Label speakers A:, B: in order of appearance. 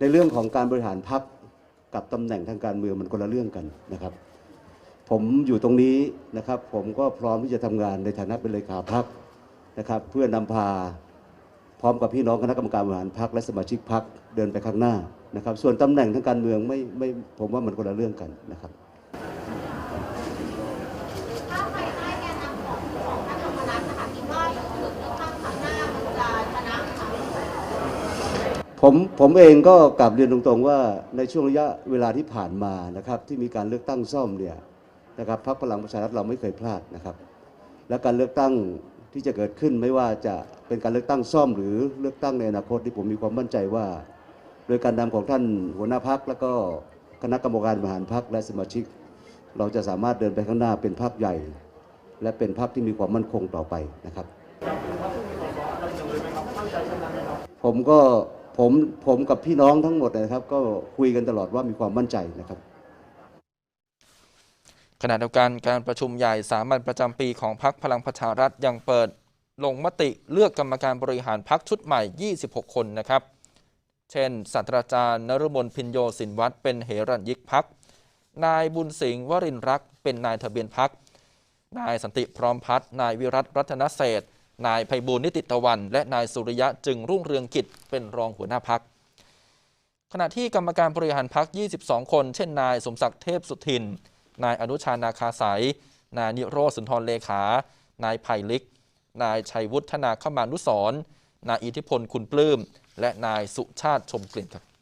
A: ในเรื่องของการบริหารพักกับตำแหน่งทางการเมืองมันคนละเรื่องกันนะครับ ผมอยู่ตรงนี้นะครับ ผมก็พร้อมที่จะทำงานในฐานะเป็นเลขาพักนะครับ เพื่อนำพาพร้อมกับพี่น้องคณะกรรมการบริหารพักและสมาชิกพักเดินไปข้างหน้านะครับ ส่วนตำแหน่งทางการเมืองไม่ไม่ผมว่ามันคนละเรื่องกันนะครับ
B: ถ้าภายใต้แกนนำของของท่านธรรมนัฐนะคะคิดว่าศึกเลือกตั้งครั้งหน้ามันจะชนะไหมคะ
A: ผมผมเองก็กลับเรียนตรงๆว่าในช่วงระยะเวลาที่ผ่านมานะครับที่มีการเลือกตั้งซ่อมเนี่ยนะครับพรรคพลังประชารัฐเราไม่เคยพลาดนะครับ และการเลือกตั้งที่จะเกิดขึ้นไม่ว่าจะเป็นการเลือกตั้งซ่อมหรือเลือกตั้งในอนาคตที่ผมมีความมั่นใจว่า โดยการนำของท่านหัวหน้าพักแล้วก็คณะกรรมการบริหารพักและสมาชิก เราจะสามารถเดินไปข้างหน้าเป็นภาพใหญ่ และเป็นภาพที่มีความมั่นคงต่อไปนะครับ ผมก็ ผมผมกับพี่น้องทั้งหมดนะครับ ก็คุยกันตลอดว่ามีความมั่นใจนะครับ
C: ขณะเดียวกันการประชุมใหญ่สามัญประจำปีของพักพลังประชารัฐยังเปิดลงมติเลือกกรรมการบริหารพักชุดใหม่ 26 คนนะครับ เช่นศาสตราจารย์นรมนพินโยสินวัตรเป็นเหรัญยิกพัก นายบุญสิงห์วรินรัก เป็นนายทะเบียนพัก นายสันติพร้อมพัฒน์นายวิรัตรัตนเศษ นายไพบูลนิติตะวัน และนายสุริยะจึงรุ่งเรืองกิจเป็นรองหัวหน้าพัก ขณะที่กรรมการบริหารพัก 22 คน เช่น นายสมศักดิ์เทพสุทิน นายอนุชานาคาสายนายนิโรธสุนทรเลขา นายไผ่ลิก นายชัยวุฒนาขมานุสรนายอิทธิพลคุณปลื้ม และนายสุชาติชมกลิ่นครับ